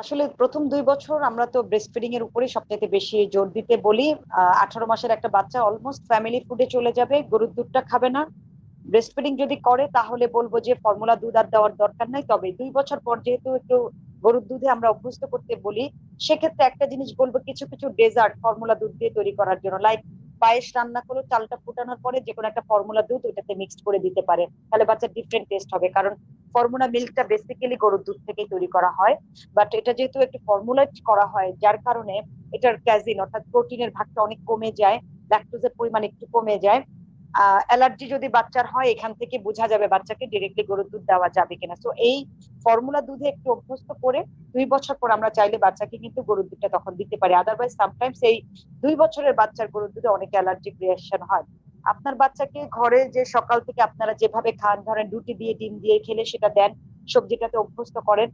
আসলে প্রথম দুই বছর আমরা তো ব্রেস্ট ফিডিং এর উপরেই সবচেয়ে বেশি জোর দিতে বলি। আঠারো মাসের একটা বাচ্চা অলমোস্ট ফ্যামিলি ফুডে চলে যাবে, গরুর দুধটা খাবে না। ব্রেস্ট ফিডিং যদি করে, তাহলে বলব যে ফর্মুলা দুধ আর দেওয়ার দরকার নাই। তবে দুই বছর পর যেহেতু একটু গরুর দুধে আমরা অভ্যস্ত করতে বলি, সেক্ষেত্রে একটা জিনিস বলব, কিছু কিছু ডেজার্ট ফর্মুলা দুধ দিয়ে তৈরি করার জন্য। লাইক পায়েস রান্না করো, চালটা ফুটানোর পরে যে কোনো একটা ফর্মুলা দুধ ওটাতে মিক্সড করে দিতে পারে। তাহলে বাচ্চার ডিফারেন্ট টেস্ট হবে। কারণ ফর্মুলা মিল্কটা বেসিক্যালি গরুর দুধ থেকেই তৈরি করা হয়। বাট এটা যেহেতু একটু ফর্মুলেট করা হয়, যার কারণে এটার ক্যাজিন অর্থাৎ প্রোটিনের ভাগটা অনেক কমে যায় ল্যাকটোজের পরিমাণ একটু কমে যায়। অ্যালার্জি যদি বাচ্চার হয়, এখান থেকে বোঝা যাবে বাচ্চাকে ডিরেক্টলি গরুর দুধ দেওয়া যাবে কিনা। সো এই ফর্মুলা দুধে একটু অভ্যস্ত করে দুই বছর পর আমরা চাইলে বাচ্চাকে কিন্তু গরুর দুধটা তখন দিতে পারি। আদারওয়াইজ সামটাইমস এই দুই বছরের বাচ্চার গরুর দুধে অনেক অ্যালার্জিক রিয়াকশন হয়। আপনার বাচ্চাকে ঘরে যে সকাল থেকে আপনারা যেভাবে খান, ধরেন রুটি দিয়ে, ডিম দিয়ে খেলে সেটা দেন, সবজিটাতে অভ্যস্ত করেন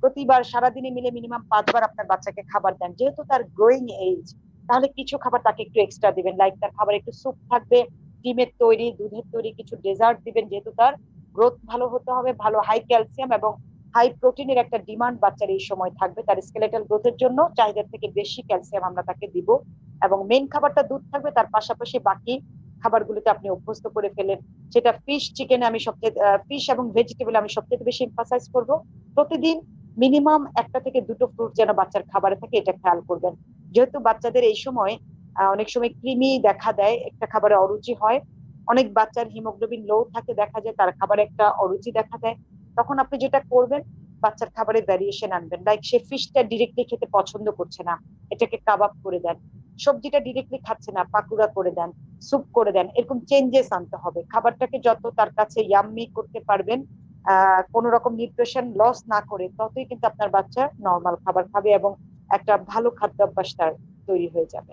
প্রতিবার সারাদিনে মিলে মিনিমাম পাঁচবার আপনার বাচ্চাকে খাবার দেন। যেহেতু তার গ্রোয়িং এজ তাহলে কিছু খাবার তাকে একটু এক্সট্রা দিবেন লাইক তার খাবার একটু স্যুপ থাকবে, ডিমের তৈরি, দুধের তৈরি, কিছু ডেজার্ট দিবেন, যেহেতু তার গ্রোথ ভালো হতে হবে, ভালো হাই ক্যালসিয়াম এবং হাই প্রোটিনের একটা ডিমান্ড বাচ্চার এই সময় থাকবে। তার স্কেলেটাল গ্রোথের জন্য চাহিদার থেকে বেশি ক্যালসিয়াম আমরা তাকে দিব এবং মেন খাবারটা দুধ থাকবে, তার পাশাপাশি বাকি খাবারগুলোতে আপনি অভ্যস্ত করে ফেলেন, সেটা ফিশ চিকেনে আমি সবচেয়ে ফিশ এবং ভেজিটেবল আমি সবচেয়ে বেশি এমফাসাইজ করব। প্রতিদিন মিনিমাম একটা থেকে দুটো ফ্রুট যেন বাচ্চার খাবারে থাকে, এটা খেয়াল করবেন। যেহেতু বাচ্চাদের এই সময় অনেক সময় কৃমি দেখা দেয়, একটা খাবারে অরুচি হয়, অনেক বাচ্চার হিমোগ্লোবিন লো থাকে, দেখা যায় তার খাবারে একটা অরুচি দেখা দেয়, তখন আপনি যেটা করবেন বাচ্চার খাবারে ভ্যারিয়েশন আনবেন। লাইক সে ফিশটা ডিরেক্টলি খেতে পছন্দ করছে না, এটাকে কাবাব করে দেন। সবজিটা ডিরেক্টলি খাচ্ছে না, পাকুড়া করে দেন স্যুপ করে দেন, এরকম চেঞ্জেস আনতে হবে। খাবারটাকে যত তার কাছে ইয়াম্মি করতে পারবেন কোন রকম নিউট্রিশন লস না করে, ততই কিন্তু আপনার বাচ্চা নর্মাল খাবার খাবে এবং একটা ভালো খাদ্যাভ্যাস তার তৈরি হয়ে যাবে।